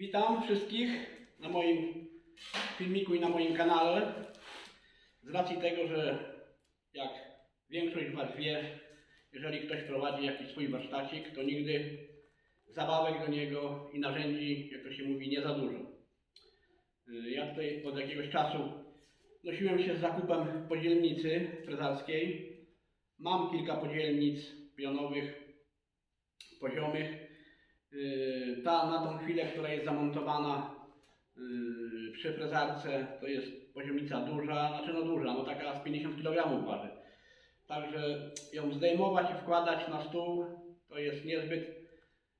Witam wszystkich na moim filmiku i na moim kanale. Z racji tego, że jak większość Was wie, jeżeli ktoś prowadzi jakiś swój warsztacik, to nigdy zabawek do niego i narzędzi, jak to się mówi, nie za dużo. Y, Ja tutaj od jakiegoś czasu nosiłem się z zakupem podzielnicy frezarskiej. Mam kilka podzielnic pionowych, poziomych. Yy, Ta na tą chwilę, która jest zamontowana yy, przy frezarce, to jest poziomica duża, znaczy no duża, no taka z 50 kg waży. Także ją zdejmować i wkładać na stół to jest niezbyt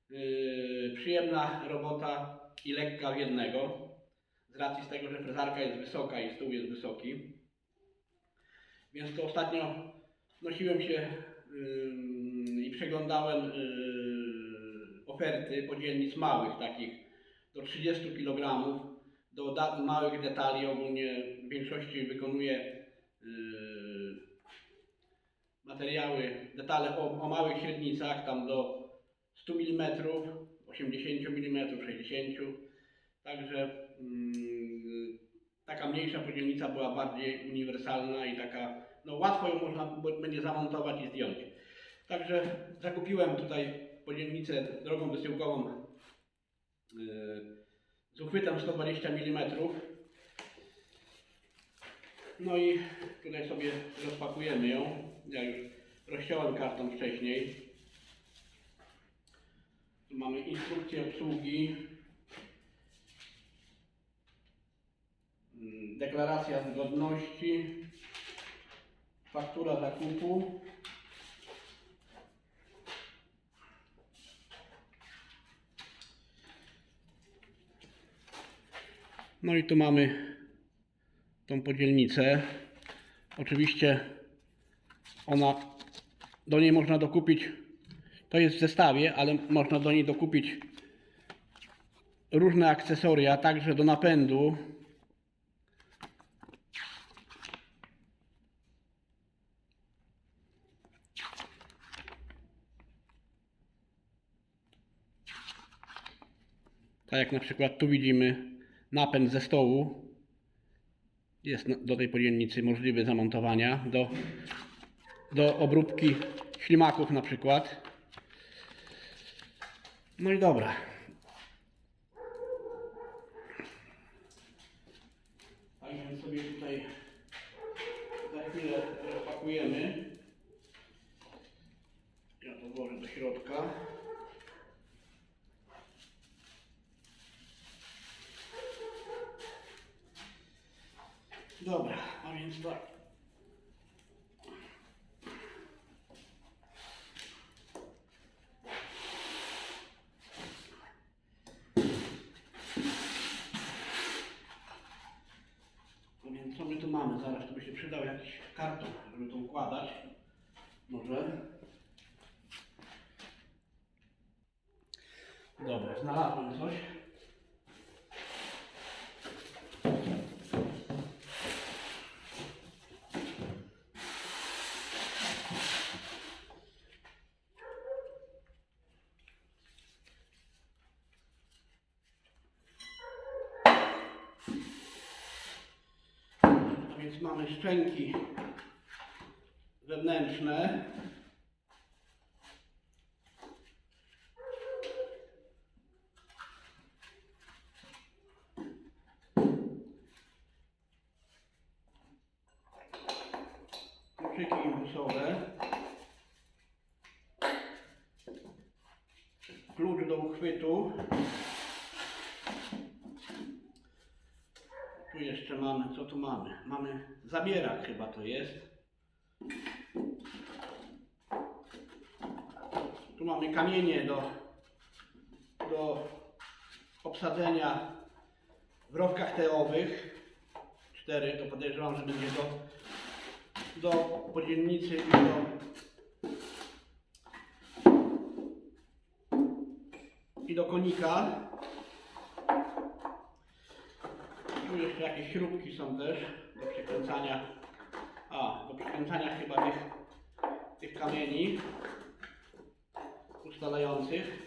yy, przyjemna robota i lekka w jednego. Z racji z tego, że frezarka jest wysoka i stół jest wysoki. Więc to ostatnio nosiłem się i przeglądałem yy, oferty podzielnic małych, takich do 30 kg, do małych detali. Ogólnie w większości wykonuję yy, materiały, detale o, o małych średnicach, tam do 100 mm, 80 mm, 60 Także mm, taka mniejsza podzielnica była bardziej uniwersalna i taka, no łatwo ją można będzie zamontować i zdjąć. Także zakupiłem tutaj podzielnicę drogą wysyłkową yy, z uchwytem 120 mm. No i tutaj sobie rozpakujemy ją. Ja już rozciąłem karton wcześniej. Tu mamy instrukcję obsługi. Mm, Deklaracja zgodności. Faktura zakupu. No i tu mamy tą podzielnicę. Oczywiście ona do niej można dokupić, to jest w zestawie, ale można do niej dokupić różne akcesoria, także do napędu. Tak jak na przykład tu widzimy napęd ze stołu. Jest do tej podzielnicy możliwy zamontowania do, do obróbki ślimaków na przykład. No i dobra. Tak więc sobie tutaj za chwilę rozpakujemy. Ja to włożę do środka. Dobra, a więc tak. No więc co my tu mamy? Zaraz tu by się przydał jakiś karton, żeby to układać. Może. Dobra, znalazłem coś. Więc mamy szczęki wewnętrzne. Impusowe. Klucz do uchwytu. Tu jeszcze mamy, co tu mamy? Mamy zabierak chyba to jest. Tu mamy kamienie do, do obsadzenia w rowkach teowych. Cztery, to podejrzewam, że będzie do, do podzielnicy i do i do konika. Tu jeszcze jakieś śrubki są też do przekręcania. A, do przekręcania chyba tych, tych kamieni ustalających.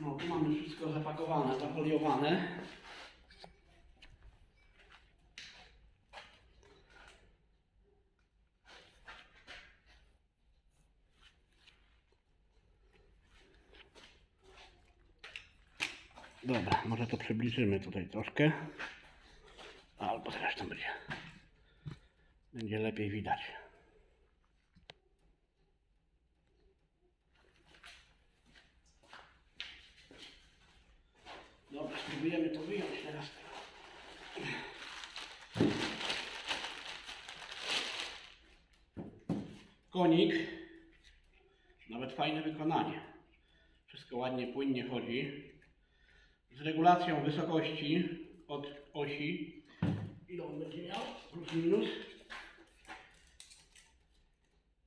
No, tu mamy wszystko zafoliowane. Dobra, może to przybliżymy tutaj troszkę. Albo zresztą będzie, będzie lepiej widać. Dobra, spróbujemy to wyjąć teraz. Konik. Nawet fajne wykonanie. Wszystko ładnie, płynnie chodzi. Z regulacją wysokości od osi. Ile on będzie miał? Plus minus.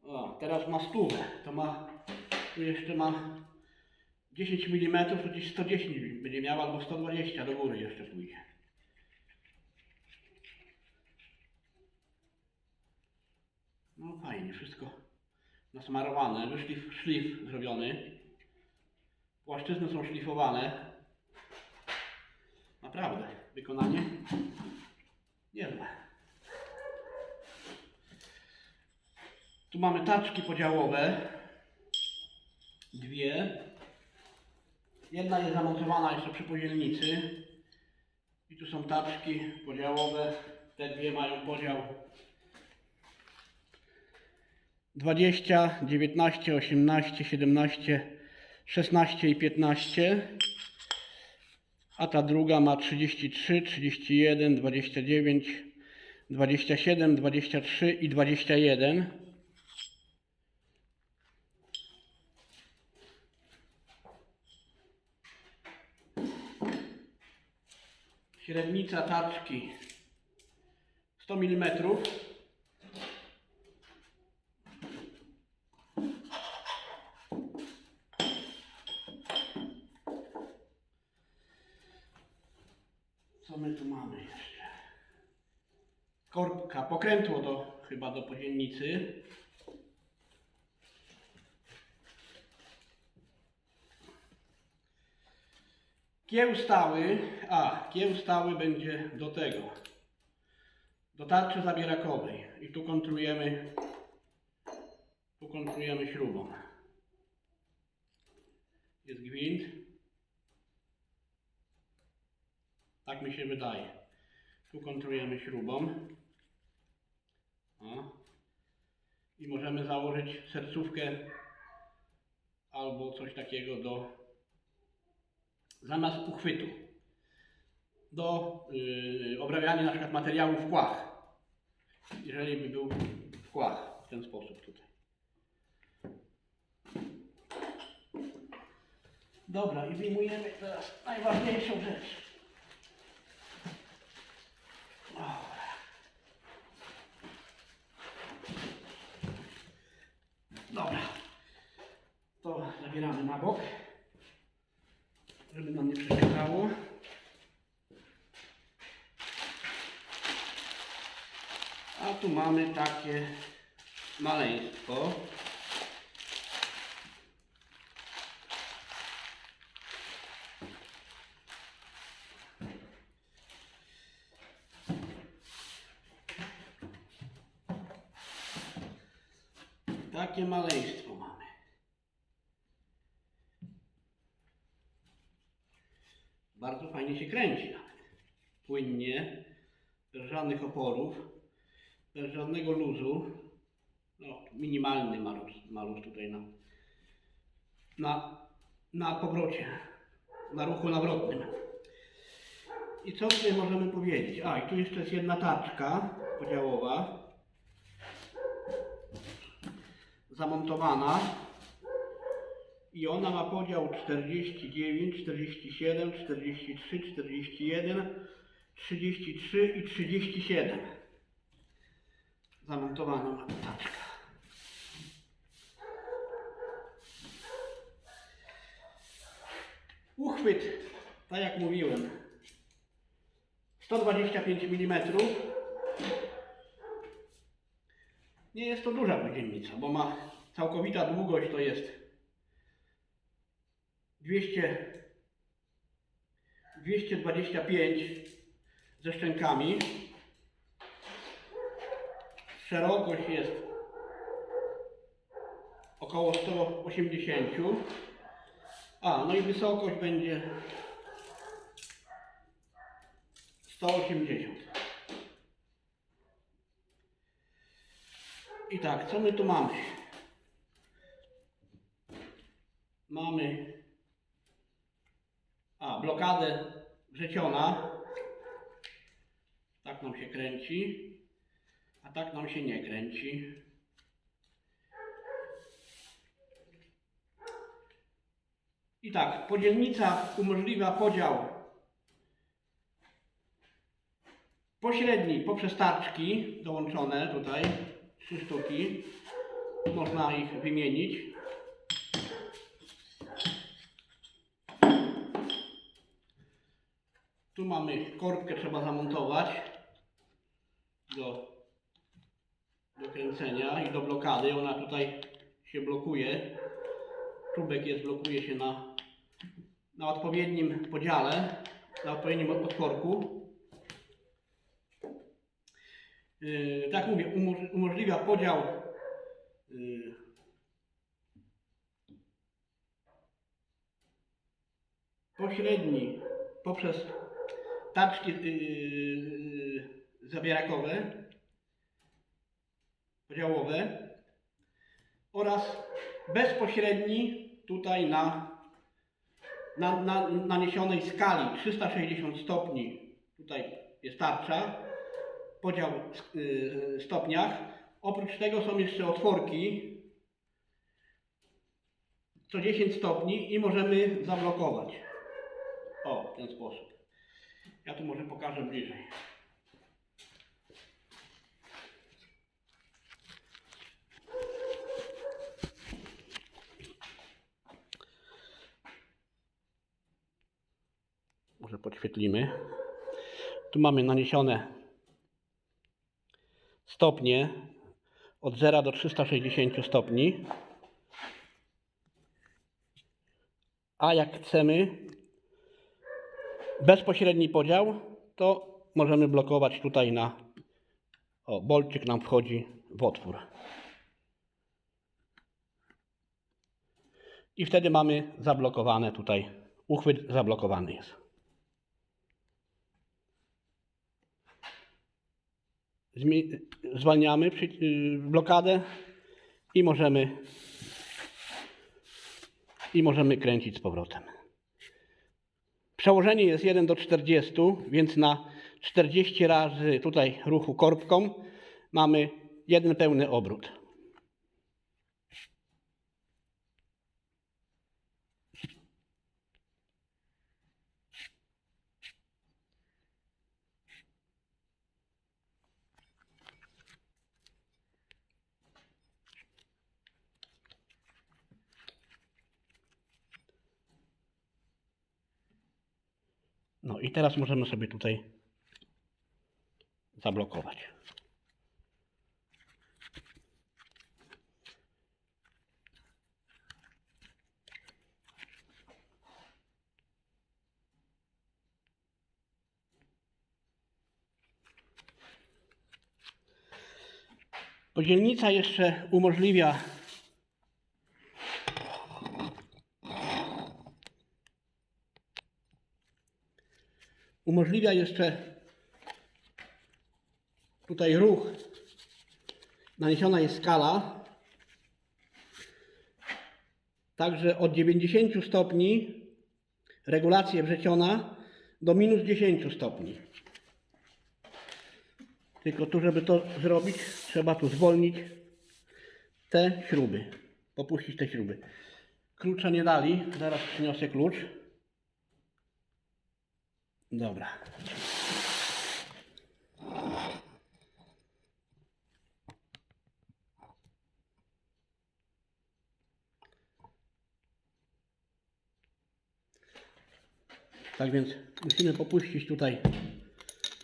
O, teraz ma stówę. To ma, tu jeszcze ma 10 mm, to gdzieś 110 będzie miał, albo 120 do góry jeszcze pójdzie. No fajnie, wszystko nasmarowane, wyszlif, szlif zrobiony. Płaszczyzny są szlifowane. Naprawdę, wykonanie niezłe. Tu mamy taczki podziałowe. Dwie. Jedna jest zamontowana jeszcze przy podzielnicy. I tu są taczki podziałowe. Te dwie mają podział 20, 19, 18, 17, 16 i 15. A ta druga ma 33, 31, 29, 27, 23 i 21. Średnica taczki 100 mm. Co my tu mamy jeszcze? Korbka, pokrętło do, chyba do podzielnicy. Kieł stały, a kieł stały będzie do tego, do tarczy zabierakowej i tu kontrujemy, tu kontrujemy śrubą. Jest gwint. Tak mi się wydaje. Tu kontrujemy śrubą. O. I możemy założyć sercówkę albo coś takiego do zamiast uchwytu do yy, obrabiania na przykład materiału w kłach. Jeżeli by był w kłach w ten sposób tutaj. Dobra i wyjmujemy teraz najważniejszą rzecz. Dobra. Dobra. To zabieramy na bok żeby nam nie przeszkadzało. A tu mamy takie maleństwo. Takie maleństwo mamy. Bardzo fajnie się kręci nawet. Płynnie, bez żadnych oporów, bez żadnego luzu. No, minimalny ma luz, ma luz tutaj na, na, na powrocie, na ruchu nawrotnym. I co tutaj możemy powiedzieć? A, i tu jeszcze jest jedna taczka podziałowa, zamontowana. I ona ma podział 49, 47, 43, 41, 33 i 37. Zamontowana ma taczka. Uchwyt, tak jak mówiłem, 125 mm. Nie jest to duża podzielnica, bo ma całkowita długość to jest 200, 225 ze szczękami. Szerokość jest około 180. A, no i wysokość będzie 180. I tak, co my tu mamy? Mamy a, blokadę wrzeciona. Tak nam się kręci, a tak nam się nie kręci. I tak, podzielnica umożliwia podział pośredni poprzez tarczki dołączone tutaj, trzy sztuki. Można ich wymienić. Tu mamy korbkę, trzeba zamontować do, do kręcenia i do blokady. Ona tutaj się blokuje. Czubek jest, blokuje się na, na odpowiednim podziale, na odpowiednim otworku. Yy, tak mówię, umoż- umożliwia podział yy, pośredni poprzez taczki yy, zabierakowe, podziałowe oraz bezpośredni tutaj na, na, na naniesionej skali 360 stopni. Tutaj jest tarcza, podział w yy, stopniach. Oprócz tego są jeszcze otworki co 10 stopni i możemy zablokować. O, w ten sposób. Ja tu może pokażę bliżej. Może podświetlimy. Tu mamy naniesione stopnie od 0 do 360 stopni. A jak chcemy bezpośredni podział, to możemy blokować tutaj na o, bolcik nam wchodzi w otwór. I wtedy mamy zablokowane tutaj, uchwyt zablokowany jest. Zwalniamy blokadę i możemy i możemy kręcić z powrotem. Przełożenie jest 1 do 40, więc na 40 razy tutaj ruchu korbką mamy jeden pełny obrót. No i teraz możemy sobie tutaj zablokować. Podzielnica jeszcze umożliwia umożliwia jeszcze tutaj ruch. Naniesiona jest skala. Także od 90 stopni regulacja wrzeciona do minus 10 stopni. Tylko tu, żeby to zrobić, trzeba tu zwolnić te śruby. Popuścić te śruby. Klucza nie dali. Zaraz przyniosę klucz. Dobra. Tak więc musimy popuścić tutaj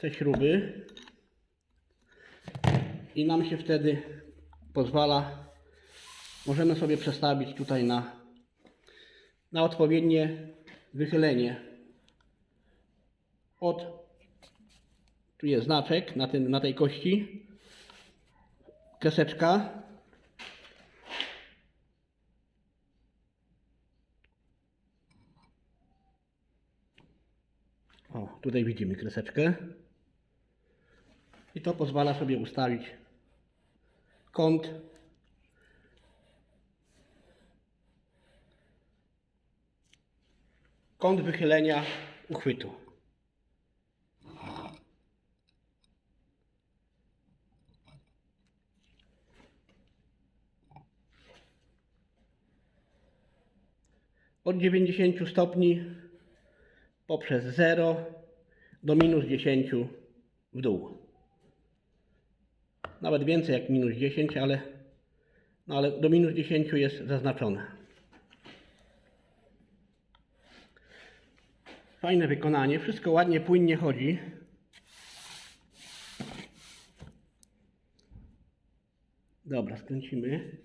te śruby i nam się wtedy pozwala, możemy sobie przestawić tutaj na na odpowiednie wychylenie. Od, tu jest znaczek na, tym, na tej kości, kreseczka. O, tutaj widzimy kreseczkę. I to pozwala sobie ustalić kąt kąt wychylenia uchwytu. Od 90 stopni poprzez 0 do minus 10 w dół. Nawet więcej jak minus 10, ale, no ale do minus 10 jest zaznaczone. Fajne wykonanie, wszystko ładnie, płynnie chodzi. Dobra, skręcimy.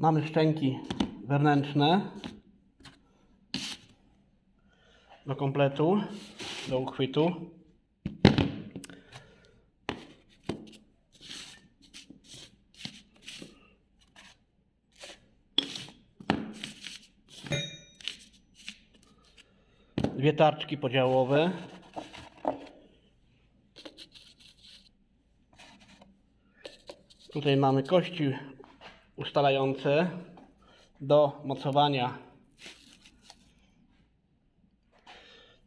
Mamy szczęki wewnętrzne do kompletu, do uchwytu. Dwie tarczki podziałowe. Tutaj mamy kości ustalające do mocowania.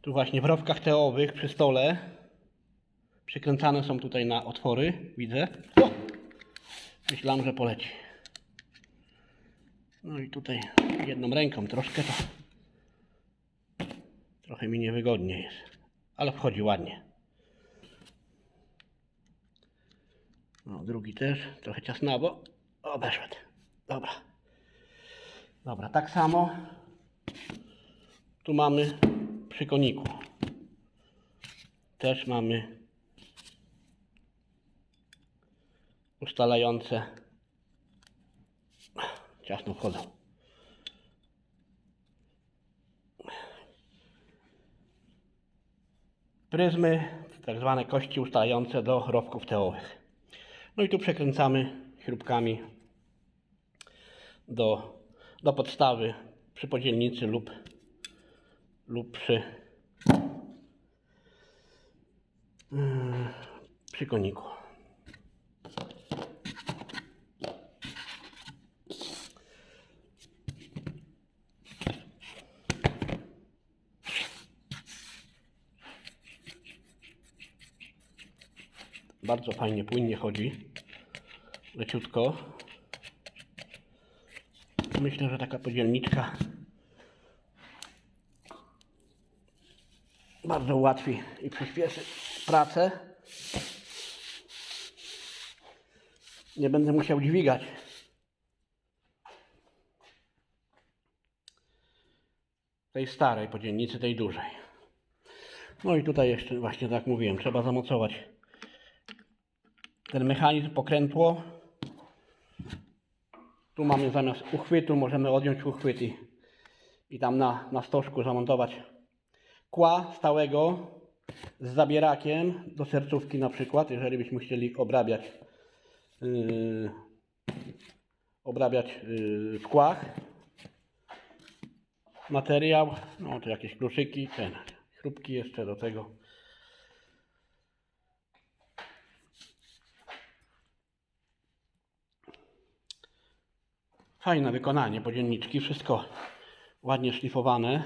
Tu właśnie w rowkach teowych przy stole przykręcane są tutaj na otwory, widzę. O! Myślałem, że poleci. No i tutaj jedną ręką troszkę to trochę mi niewygodnie jest, ale wchodzi ładnie. No, drugi też, trochę ciasnawo. Obeszedł. Dobra. Dobra, tak samo tu mamy przy koniku. Też mamy ustalające ciasno wchodzą. Pryzmy, tak zwane kości ustalające do rowków teowych. No i tu przekręcamy śrubkami do, do podstawy przy podzielnicy lub, lub przy, mm, przy koniku. Bardzo fajnie, płynnie chodzi. Leciutko. Myślę, że taka podzielniczka bardzo ułatwi i przyspieszy pracę. Nie będę musiał dźwigać. Tej starej podzielnicy, tej dużej. No i tutaj jeszcze właśnie tak mówiłem, trzeba zamocować ten mechanizm pokrętło. Tu mamy zamiast uchwytu, możemy odjąć uchwyt i, i tam na, na stożku zamontować kła stałego z zabierakiem do sercówki na przykład, jeżeli byśmy chcieli obrabiać yy, obrabiać yy, w kłach materiał, no to jakieś kluczyki, ten, śrubki jeszcze do tego. Fajne wykonanie podzielniczki, wszystko ładnie szlifowane.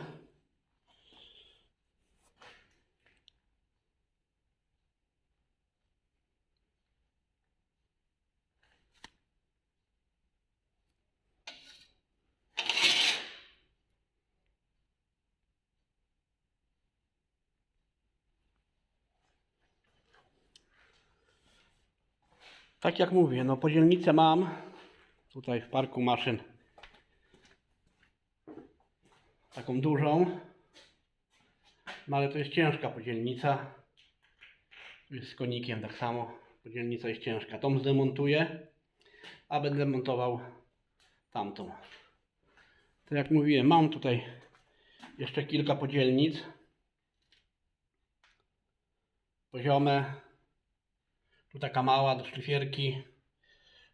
Tak jak mówię, no podzielnicę mam tutaj w parku maszyn. Taką dużą. No ale to jest ciężka podzielnica. Jest z konikiem tak samo. Podzielnica jest ciężka. Tą zdemontuję, a będę montował tamtą. Tak jak mówiłem, mam tutaj jeszcze kilka podzielnic. Poziome. Tu taka mała do szlifierki.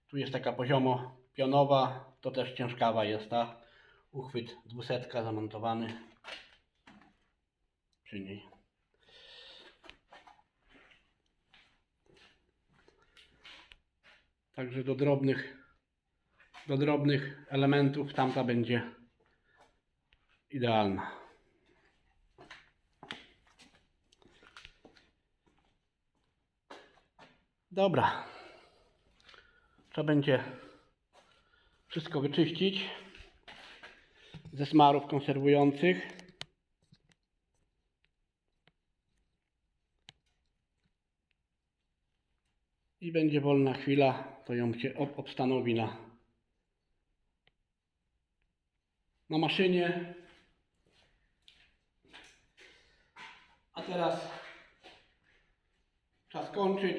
Tu jest taka poziomo pionowa. To też ciężkawa jest ta. Uchwyt dwusetka zamontowany przy niej. Także do drobnych, do drobnych elementów tamta będzie idealna. Dobra. Trzeba będzie wszystko wyczyścić ze smarów konserwujących. I będzie wolna chwila, to ją się ob- obstanowi na, na maszynie. A teraz czas kończyć.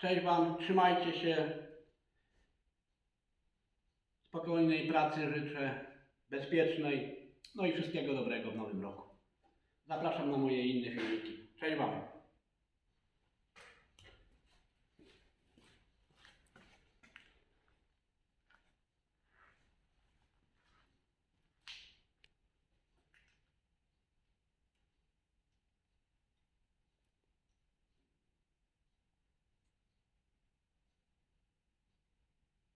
Cześć Wam, trzymajcie się. Spokojnej pracy życzę, bezpiecznej, no i wszystkiego dobrego w nowym roku. Zapraszam na moje inne filmiki. Cześć Wam.